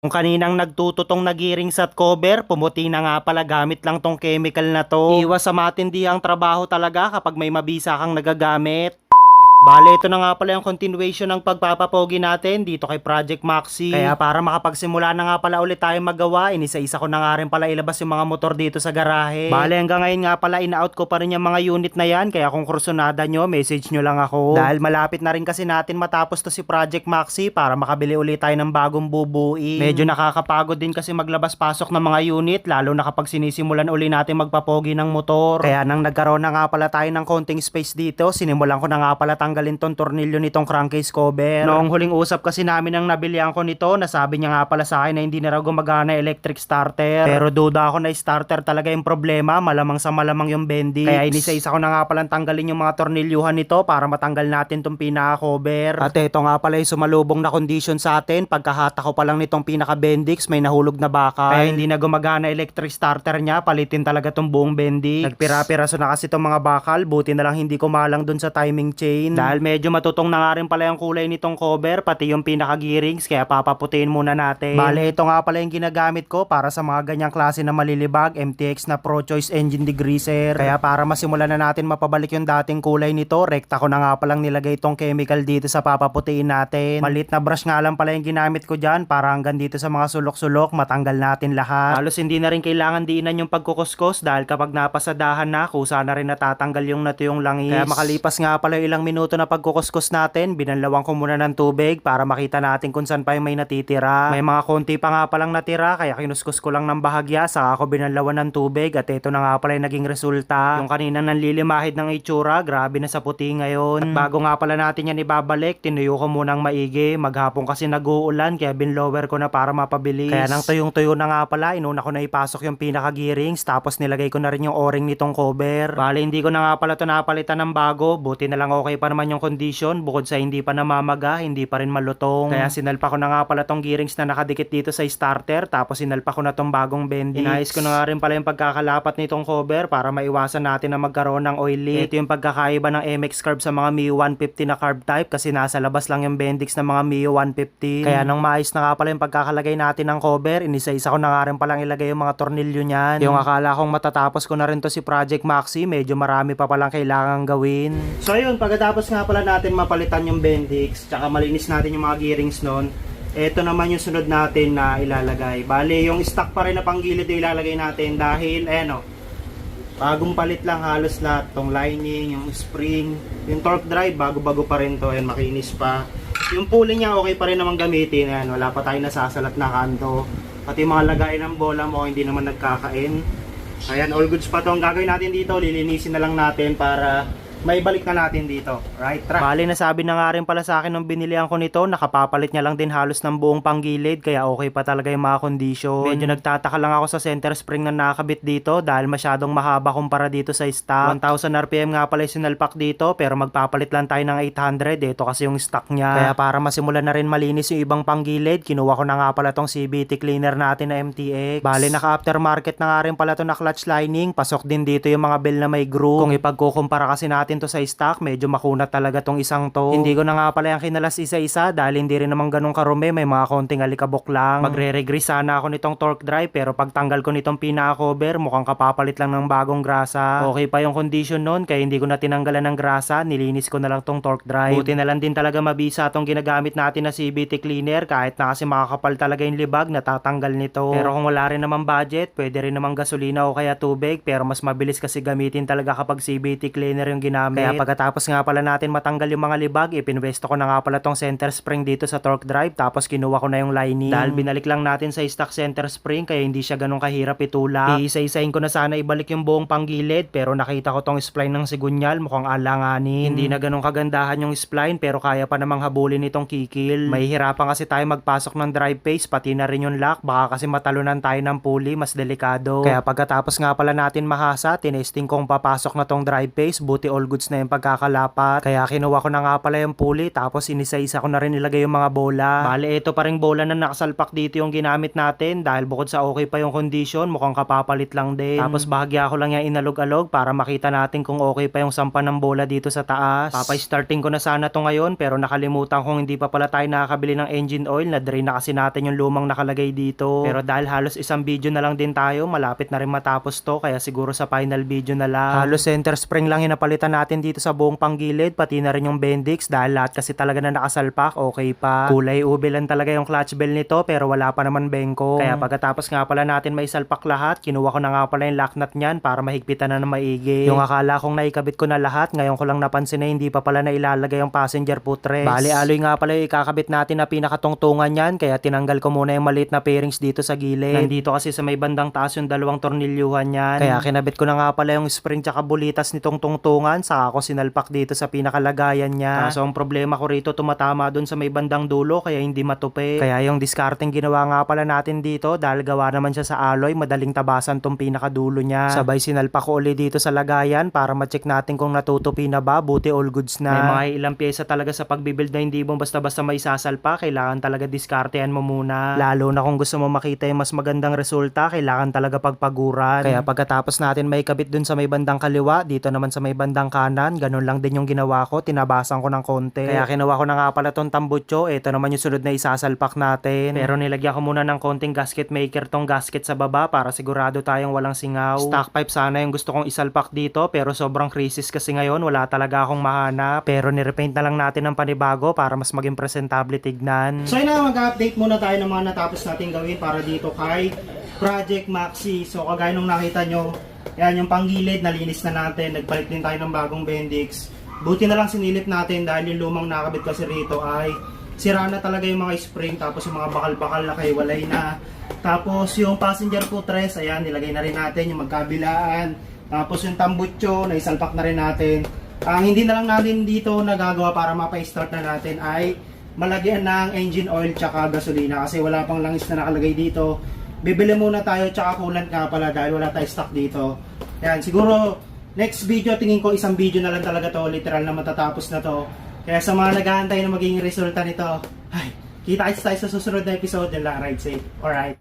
Kung kaninang nagtututong nagirings at cover, pumuti na nga pala gamit lang tong chemical na to. Iwas sa matindihang trabaho talaga kapag may mabisa kang nagagamit. Bale, ito na nga pala yung continuation ng pagpapapogi natin dito kay Project Maxi. Kaya para makapagsimula na nga pala ulit tayo magawa, inisa-isa ko na nga rin pala ilabas yung mga motor dito sa garahe. Bale, hanggang ngayon nga pala in-out ko pa rin yung mga unit na yan, kaya kung kursunada nyo, message nyo lang ako. Dahil malapit na rin kasi natin matapos to si Project Maxi para makabili ulit tayo ng bagong bubuin. Medyo nakakapagod din kasi maglabas-pasok ng mga unit, lalo na kapag sinisimulan uli natin magpapogi ng motor. Kaya nang nagkaroon na nga pala tayo ng konting space dito, sinimulan ko na nga pala tanggalin tong tornilyo nitong crankcase cover. Noong huling usap kasi namin ang nabilihan ko nito, nasabi niya nga pala sa akin na hindi na raw gumagana electric starter. Pero duda ako na starter talaga yung problema, malamang sa malamang yung bendix. Kaya inisa-isa ko na nga palang tanggalin yung mga tornilyuhan nito para matanggal natin tong pinaka-cover. At ito nga pala yung sumalubong na condition sa atin, pagkahata ko pa lang nitong pinaka-bendix, may nahulog na bakal. Kaya hindi na gumagana electric starter niya, palitin talaga tong buong bendix. Nagpira-piraso na kasi tong mga bakal, buti na lang hindi kumalang dun sa timing chain. Dahil medyo matutong na nga rin pala yung kulay nitong cover, pati yung pinaka-gearings, kaya papaputiin muna natin. Bale, ito nga pala yung ginagamit ko para sa mga ganyang klase na malilibag, MTX na Pro Choice Engine Degreaser. Kaya para masimulan na natin mapabalik yung dating kulay nito, rekta ko na nga palang nilagay itong chemical dito sa papaputiin natin. Malit na brush nga lang pala yung ginamit ko dyan para hanggang dito sa mga sulok-sulok, matanggal natin lahat. Halos hindi na rin kailangan diinan yung pagkukuskos dahil kapag napasadahan na, kusa na rin natatanggal yung natuyong langis. Kaya makalipas nga pala ilang minuto na pagkukuskus natin, binanlawan ko muna ng tubig para makita natin kung saan pa yung may natitira. May mga konti pa nga palang natira kaya kinuskus ko lang ng bahagya saka ako binanlawan ng tubig at ito na nga pala yung naging resulta. Yung kanina nanlilimahid ng itsura, grabe na sa puti ngayon. At bago nga pala natin yan ibabalik, tinuyo ko munang maigi. Maghapon kasi nag-uulan kaya binlower ko na para mapabilis. Kaya nang tuyong-tuyo na nga pala, inuna ko na ipasok yung pinaka-gearings tapos nilagay ko na rin yung o-ring nitong cover. Bale, hindi ko na nga pala ito napalitan ng bago. Buti na lang okay pa naman yung condition bukod sa hindi pa namamaga, hindi pa rin malutong. Kaya sinalpa ko na nga pala tong gearings na nakadikit dito sa starter tapos sinalpa ko na tong bagong bendix. Inayos ko na nga rin pala yung pagkakalapat nitong cover para maiwasan natin na magkaroon ng oil leak. Ito yung pagkakaiba ng MX carb sa mga Mio 150 na carb type kasi nasa labas lang yung bendix ng mga Mio 150. Kaya nang maayos na nga pala yung pagkakalagay natin ng cover, inisa-isa ko na nga rin palang ilagay yung mga tornilyo niyan. Yung akala kong matatapos ko na rin to si Project Maxi, medyo marami pa palang kailangan gawin. So ayun, pagkatapos nga pala natin mapalitan yung bendix, tsaka malinis natin yung mga gearings nun, ito naman yung sunod natin na ilalagay. Bale, yung stock pa rin na panggilid yung ilalagay natin dahil, ayan o, bagong palit lang halos lahat. Tong lining, yung spring, yung torque drive, bago-bago pa rin to. Ayan, makinis pa. Yung pulley niya, okay pa rin naman gamitin. Ayan, wala pa tayo nasasalat na kanto. Pati mga lagay ng bola mo, hindi naman nagkakain. Ayan, all goods pa to. Ang gagawin natin dito, lilinisin na lang natin para may balik na natin dito. Right track. Bali, nasabi na nga rin pala sa akin nung binilihan ko nito, nakapapalit niya lang din halos ng buong panggilid, kaya okay pa talaga yung mga condition. Medyo nagtataka lang ako sa center spring na nakakabit dito dahil masyadong mahaba kumpara dito sa stock. 1000 RPM nga pala yung sinalpak dito, pero magpapalit lang tayo ng 800. Ito kasi yung stock niya. Kaya para masimulan na rin malinis yung ibang panggilid, kinuha ko na nga pala tong CBT cleaner natin na MTX. Bali, naka aftermarket na nga rin pala to na clutch lining. Pasok din dito yung mga bell na may groove. Kung ipagkukumpara kasi natin to sa stock, medyo makunat talaga tong isang to. Hindi ko na nga pala yung kinalas isa-isa dahil hindi rin naman ganun karumi, may mga konting alikabok lang. Magre-regress sana ako nitong torque drive pero pagtanggal ko nitong pinaka-cover, mukhang kapapalit lang ng bagong grasa. Okay pa yung condition nun kaya hindi ko na tinanggalan ng grasa, nilinis ko na lang tong torque drive. Buti na lang din talaga mabisa tong ginagamit natin na CBT cleaner kahit na kasi makakapal talaga yung libag, natatanggal nito. Pero kung wala rin naman budget, pwede rin naman gasolina o kaya tubig pero mas mabilis kasi gamitin talaga kapag CBT cleaner yung ginamit. Kaya pagkatapos nga pala natin matanggal yung mga libag, ipinwesto ko na nga pala tong center spring dito sa torque drive tapos kinuha ko na yung lining. Dahil binalik lang natin sa stock center spring kaya hindi siya ganun kahirap itulak. Iisa-isahin ko na sana ibalik yung buong panggilid pero nakita ko tong spline ng sigunyal mukhang alanganin. Hindi na ganun kagandahan yung spline pero kaya pa namang habulin itong kikil. Mahihirapan kasi tayo magpasok ng drive phase pati na rin yung lock baka kasi matalunan tayo ng pulley mas delikado. Kaya pagkatapos nga pala natin mahasa, tinesting kong papasok na tong drive phase buti all goods na yung pagkakalapat. Kaya kinuha ko na nga pala yung pulley tapos inisa-isa ko na rin ilagay yung mga bola. Bale, ito pa ring bola na nakasalpak dito yung ginamit natin dahil bukod sa okay pa yung condition, mukhang kapapalit lang din. Tapos bahagya ko lang yung inalog-alog para makita natin kung okay pa yung sampa ng bola dito sa taas. Papay-starting ko na sana to ngayon pero nakalimutan kong hindi pa pala tayo nakakabili ng engine oil na drain na kasi natin yung lumang nakalagay dito. Pero dahil halos isang video na lang din tayo, malapit na rin matapos to kaya siguro sa final video na lang. Halos center spring lang yung napalitan natin dito sa buong panggilid, pati na rin yung bendix dahil lahat kasi talaga na nakasalpak, okay pa. Kulay ube lang talaga yung clutch bell nito pero wala pa naman bengko. Kaya pagkatapos nga pala natin may salpak lahat, kinuha ko na nga pala yung lock nut niyan para mahigpitan na ng maigi. Yung akala kong naikabit ko na lahat, ngayon ko lang napansin na hindi pa pala na ilalagay yung passenger footrest. Bali, aloy nga pala yung ikakabit natin na pinakatungtungan yan, kaya tinanggal ko muna yung maliit na pairings dito sa gilid. Nandito kasi sa may bandang taas yung dalawang tornilyuhan yan. Kaya kinabit ko na nga pala yung spring tsaka bulitas nitong tungtungan, saka ako sinalpak dito sa pinakalagayan niya. Kaso ang problema ko rito, tumatama dun sa may bandang dulo, kaya hindi matupi. Kaya yung discarding ginawa nga pala natin dito, dahil gawa naman siya sa alloy, madaling tabasan tong pinakadulo niya. Sabay sinalpak ko ulit dito sa lagayan para ma-check natin kung natutupi na ba, buti all goods na. May mga ilang pyesa talaga sa pagbibuild na hindi mo basta-basta may sasalpa, kailangan talaga diskartehan mo muna. Lalo na kung gusto mo makita yung mas magandang resulta, kailangan talaga pagpaguran. Kaya pagkatapos natin may kabit dun sa may bandang kaliwa, dito naman sa may bandang kanan, ganun lang din yung ginawa ko, tinabasan ko ng konti. Kaya kinuha ko na nga pala tong tambutso, ito naman yung sunod na isasalpak natin. Pero nilagyan ko muna ng konting gasket maker tong gasket sa baba para sigurado tayong walang singaw. Stock pipe sana yung gusto kong isalpak dito, pero sobrang crisis kasi ngayon, wala talaga akong mahanap. Pero nirepaint na lang natin ng panibago para mas maging presentable tignan. So yun na, mag-update muna tayo ng mga natapos natin gawin para dito kay Project Maxi. So kagaya nung nakita nyo, yan yung panggilid, nalinis na natin. Nagpalit din tayo ng bagong Bendix. Buti na lang sinilip natin dahil yung lumang nakabit kasi rito ay sira na talaga yung mga spring tapos yung mga bakal-bakal na kaiwalay na. Tapos yung passenger footrest, ayan, nilagay na rin natin yung magkabilaan. Tapos yung tambutso, naisalpak na rin natin. Ang hindi na lang natin dito nagagawa para mapa-start na natin ay malagyan ng engine oil tsaka gasolina kasi wala pang langis na nakalagay dito. Bibili muna tayo tsaka coolant nga pala dahil wala tayo stock dito. Yan, siguro next video tingin ko isang video na lang talaga to, literal na matatapos na to. Kaya sa mga nag-aantay na magiging resulta nito, ay, kita tayo sa susunod na episode ng La Ride Safe. Alright.